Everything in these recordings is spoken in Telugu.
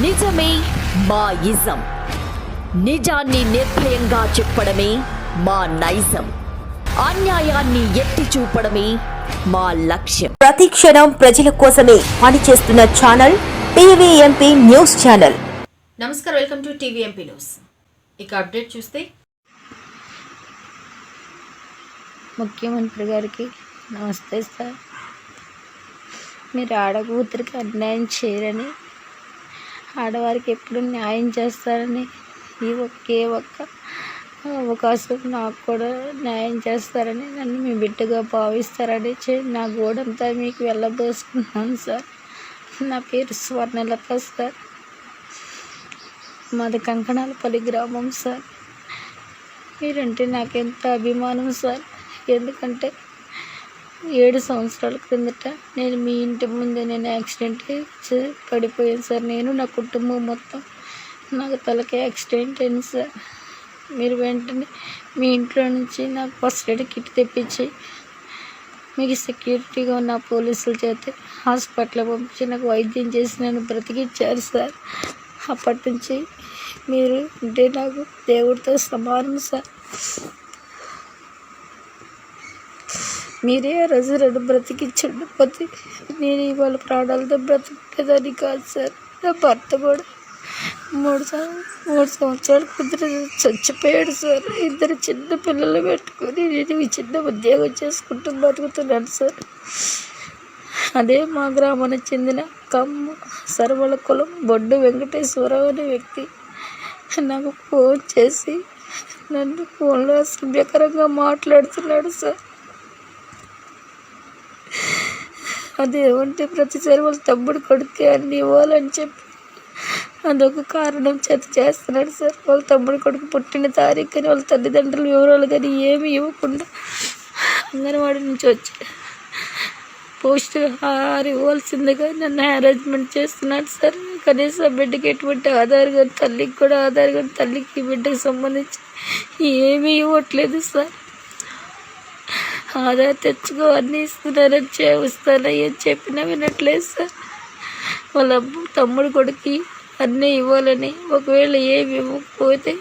నిజమే మా ఇజం నిజాన్ని నిర్భయంగా చెప్పడమే మా నైజం. అన్యాయాన్ని ఎత్తి చూపడమే మా లక్ష్యం. ప్రతి క్షణం ప్రజల కోసమే పనిచేస్తున్న ఛానల్ టీవీఎంపీ న్యూస్ ఛానల్. నమస్కారం వెల్కమ్ టు టీవీఎంపీ న్యూస్. ఇక అప్డేట్ చూస్తే ముఖ్యమంత్రి గారికి నమస్తే సార్. మీరు ఆడకూతురికి అన్యాయం చేయరని ఆడవారికి ఎప్పుడు న్యాయం చేస్తారని ఈ ఒకే ఒక్క అవకాశం నాకు కూడా న్యాయం చేస్తారని నన్ను మీ బిడ్డగా భావిస్తారని చె- నా గోడంతా మీకు వెళ్ళబోసుకున్నాను సార్. నా పేరు స్వర్ణలత సార్. మాది కంకణాలపల్లి గ్రామం సార్. మీరంటే నాకు ఎంత అభిమానం సార్. ఎందుకంటే ఏడు సంవత్సరాల క్రిందట నేను మీ ఇంటి ముందే నేను యాక్సిడెంట్ పడిపోయాను సార్. నేను నా కుటుంబం మొత్తం నాకు తలకి యాక్సిడెంట్ అయింది సార్. మీరు వెంటనే మీ ఇంట్లో నుంచి నాకు ఫస్ట్ ఎయిడ్ కిట్ తెప్పించి మీకు సెక్యూరిటీగా ఉన్న పోలీసుల చేత హాస్పిటల్ పంపించి నాకు వైద్యం చేసి నన్ను బ్రతికిచ్చారు సార్. అప్పటి నుంచి మీరు అంటే నాకు దేవుడితో సమానం సార్. మీరే ఆ రోజు రెండు బ్రతికించకపోతే నేను ఇవాళ ప్రాణాలతో బ్రతికేదాన్ని కాదు సార్. నా భర్త కూడా మూడు మూడు సంవత్సరాలు క్రితం చచ్చిపోయాడు సార్. ఇద్దరు చిన్న పిల్లలు పెట్టుకొని నేను ఈ చిన్న ఉద్యోగం చేసుకుంటూ బతుకుతున్నాను సార్. అదే మా గ్రామానికి చెందిన కమ్మ సర్వల కులం బొడ్డు వెంకటేశ్వరరావు అనే వ్యక్తి నాకు ఫోన్ చేసి నన్ను ఫోన్లో అసభ్యకరంగా మాట్లాడుతున్నాడు సార్. అదే ఉంటే ప్రతిసారి వాళ్ళ తమ్ముడు కొడుకే అన్ని ఇవ్వాలని చెప్పి అదొక కారణం చేత చేస్తున్నాడు సార్. వాళ్ళ తమ్ముడు కొడుకు పుట్టిన తారీఖు కానీ వాళ్ళ తల్లిదండ్రుల వివరాలు కానీ ఏమి ఇవ్వకుండా అంగన్వాడీ నుంచి వచ్చి పోస్ట్ ఆరు ఇవ్వాల్సిందిగా నన్ను అరేంజ్మెంట్ చేస్తున్నాడు సార్. కనీసం బిడ్డకి ఎటువంటి ఆధార్ కానీ తల్లికి కూడా ఆధార్ కానీ తల్లికి బిడ్డకి సంబంధించి ఏమీ ఇవ్వట్లేదు సార్. ఆధార్ తెచ్చుకో అన్నీ ఇస్తున్నారని చేస్తానని అని చెప్పినా వినట్లేదు సార్. వాళ్ళ తమ్ముడు కొడుకు అన్నీ ఇవ్వాలని ఒకవేళ ఏమి ఇవ్వకపోతే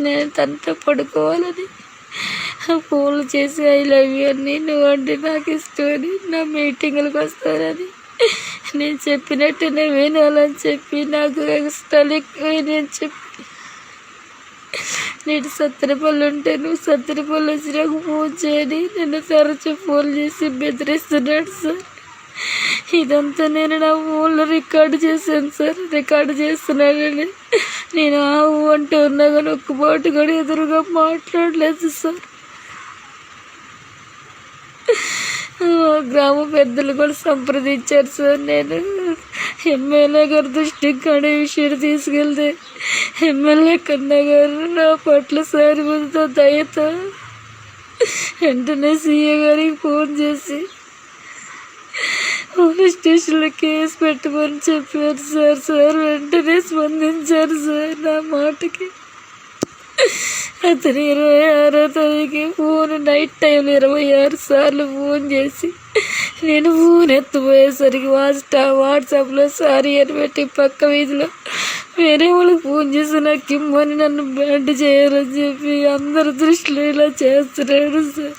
నేను తనతో పడుకోవాలని. ఫోన్లు చేసి ఐ లవ్ యూ అని నువ్వు అంటే నాకు ఇష్టమని నా మీటింగులకు వస్తానని. నేను చెప్పినట్టునే వినాలని చెప్పి నాకు ఇష్టాలు ఎక్కువ నేను చెప్పి నేను సత్తెనపల్లి ఉంటే నువ్వు సత్తెనపల్లి వచ్చి నాకు ఫోన్ చేయని. నన్ను తరచు ఫోన్ చేసి బెదిరిస్తున్నాడు సార్. ఇదంతా నేను నా ఊళ్ళో రికార్డు చేశాను సార్. రికార్డు చేస్తున్నానని నేను ఆవు అంటూ ఉన్నా కానీ ఒక్క పాటు కూడా ఎదురుగా మాట్లాడలేదు సార్. గ్రామ పెద్దలు కూడా సంప్రదించారు సార్. నేను ఎమ్మెల్యే గారి దృష్టికి కూడా విషయాన్ని విషయం తీసుకెళ్తే ఎమ్మెల్యే కన్నా గారు నా పట్ల సారిపోతుతో దయతో వెంటనే సీఏ గారికి ఫోన్ చేసి పోలీస్ స్టేషన్లో కేసు పెట్టమని చెప్పారు సార్ సార్ వెంటనే స్పందించారు సార్ నా మాటకి. అతను ఇరవై ఆరో తారీఖు ఫోన్ నైట్ టైంలో ఇరవై ఆరు సార్లు ఫోన్ చేసి నేను ఊరెత్తుపోయేసరికి ఎత్తుపోయేసరికి వాట్సా వాట్సాప్లో సారీ అని పెట్టి పక్క వీధిలో వేరే వాళ్ళకి ఫోన్ చేసి నాకు ఇమ్మని నన్ను బ్యాండ్ చేయాలని చెప్పి అందరి దృష్టిలో ఇలా చేస్తున్నాడు సార్.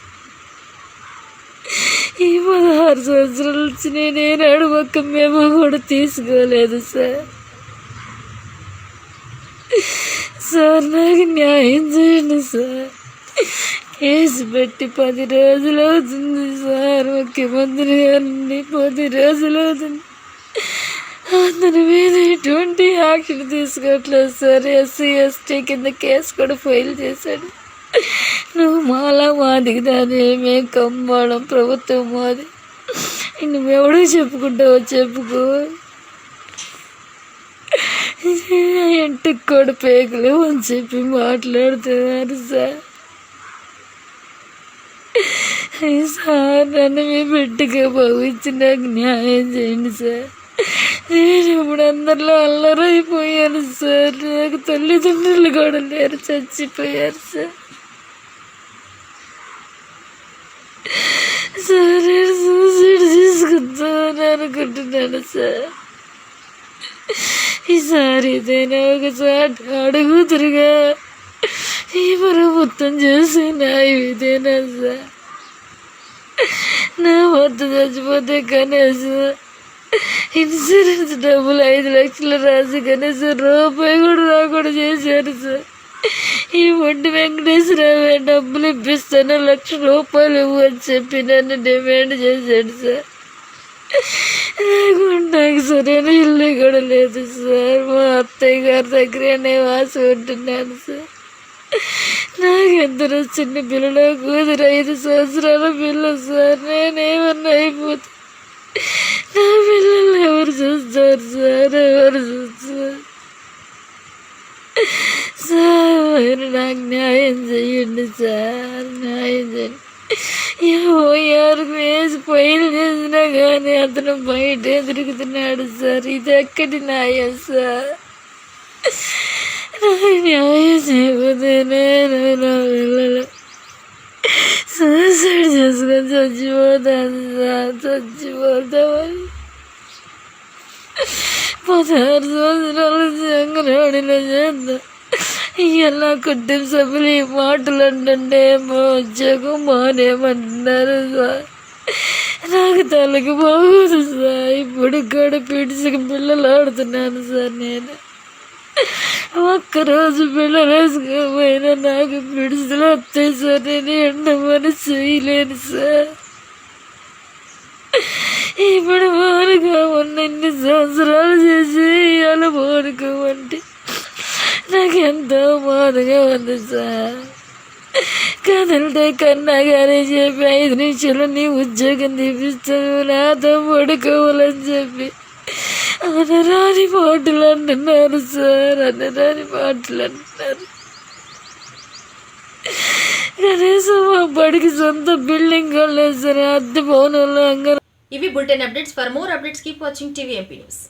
ఈ పదహారు సంవత్సరాల నుంచి నేను ఏనాడు ఒక్క మేము కూడా తీసుకోలేదు సార్. సార్ నాకు న్యాయం చేయండి సార్. కేసు పెట్టి పది రోజులు అవుతుంది సార్. ముఖ్యమంత్రి గారిని పది రోజులు అవుతుంది. అతని మీద ఎటువంటి యాక్షన్ తీసుకోవట్లేదు సార్. ఎస్సీ ఎస్టీ కింద కేసు కూడా ఫైల్ చేశాడు. నువ్వు మాలా మాదికి దాని మేము కమ్మాడం ప్రభుత్వం మాది నువ్వెవడో చెప్పుకుంటావో చెప్పుకో. ఇంటికి కూడా పేగులు అని చెప్పి మాట్లాడుతున్నారు సార్. సార్ నన్ను మీ బిడ్డగా భావించి నాకు న్యాయం చేయండి సార్. నేను ఇప్పుడు అందరిలో అల్లరైపోయాను సార్. నాకు తల్లిదండ్రులు కూడా లేరు చచ్చిపోయారు సార్. సార్ నేను సూసైడ్ చేసుకుందామని అనుకుంటున్నాను సార్. ఈసారి ఏదైనా ఒకసారి అడుగుతురుగా ఈ ప్రభుత్వం చేసి నా ఇదేనా సార్ నా భర్త చచ్చిపోతే కనీసం. ఇన్సూరెన్స్ డబ్బులు ఐదు లక్షలు రాసి కనీసం రూపాయి కూడా రాకుండా చేశారు సార్ ఈ వడ్డీ వెంకటేశ్వరరావు డబ్బులు ఇప్పిస్తాను లక్ష రూపాయలు ఇవ్వు అని చెప్పి నన్ను డిమాండ్ చేశాడు సార్ నాకు సరైన ఇల్లు కూడా లేదు సార్. మా అత్తయ్య గారి దగ్గరనే వాసి ఉంటున్నాను సార్ నాకు ఎందరో చిన్న పిల్లలు కూతురు ఐదు సంవత్సరాల పిల్ల సార్ నేనేమన్నా అయిపోతే నా పిల్లలు ఎవరు చూస్తారు సార్ ఎవరు చూస్తారు సార్ మీరు నాకు న్యాయం చేయండి సార్ న్యాయం చేయండి ఎవరు వేసి పైలు చేసినా కానీ అతను బయట తిరుగుతున్నాడు సార్ ఇది ఎక్కడి న్యాయం సార్ నాకు న్యాయం చేయకపోతే నేను నా సూసైడ్ చేసుకొని చచ్చిపోతాను సార్ చచ్చిపోతామని పదహారు సంవత్సరాలు సంగరాడిలో చేద్దాం ఇలా కుటుంబ సభ్యులు ఈ మాటలు అంటుంటే మా ఉద్యోగం మానేమంటున్నారు సార్ నాకు తలకి బాగుంది సార్. ఇప్పుడు కూడా పిడిచికి పిల్లలు ఆడుతున్నాను సార్ నేను. ఒక్కరోజు పిల్లలు వేసుకోపోయినా నాకు పిడుసులు వస్తాయి సార్. నేను ఎండమని చేయలేను సార్. ఇప్పుడు మానుగా ఉన్న ఇన్ని సంవత్సరాలు చేసి ఇవాళ మానుకోమంటే నాకు ఎంతో బాధగా ఉంది సార్. కదలితే కన్నా కానీ చెప్పి ఐదు నిమిషాలు నీ ఉద్యోగం తీపిస్తాను నాతో పడుకోవాలని చెప్పి. అనరాని మాటలు అంటున్నారు సార్ అనరాని మాటలు అంటున్నారు కనీసం మా బడికి సొంత బిల్డింగ్ లేదు సార్ అద్దె భవనంలో అంగ ఇవి bulletin updates for more updates keep watching TV MP news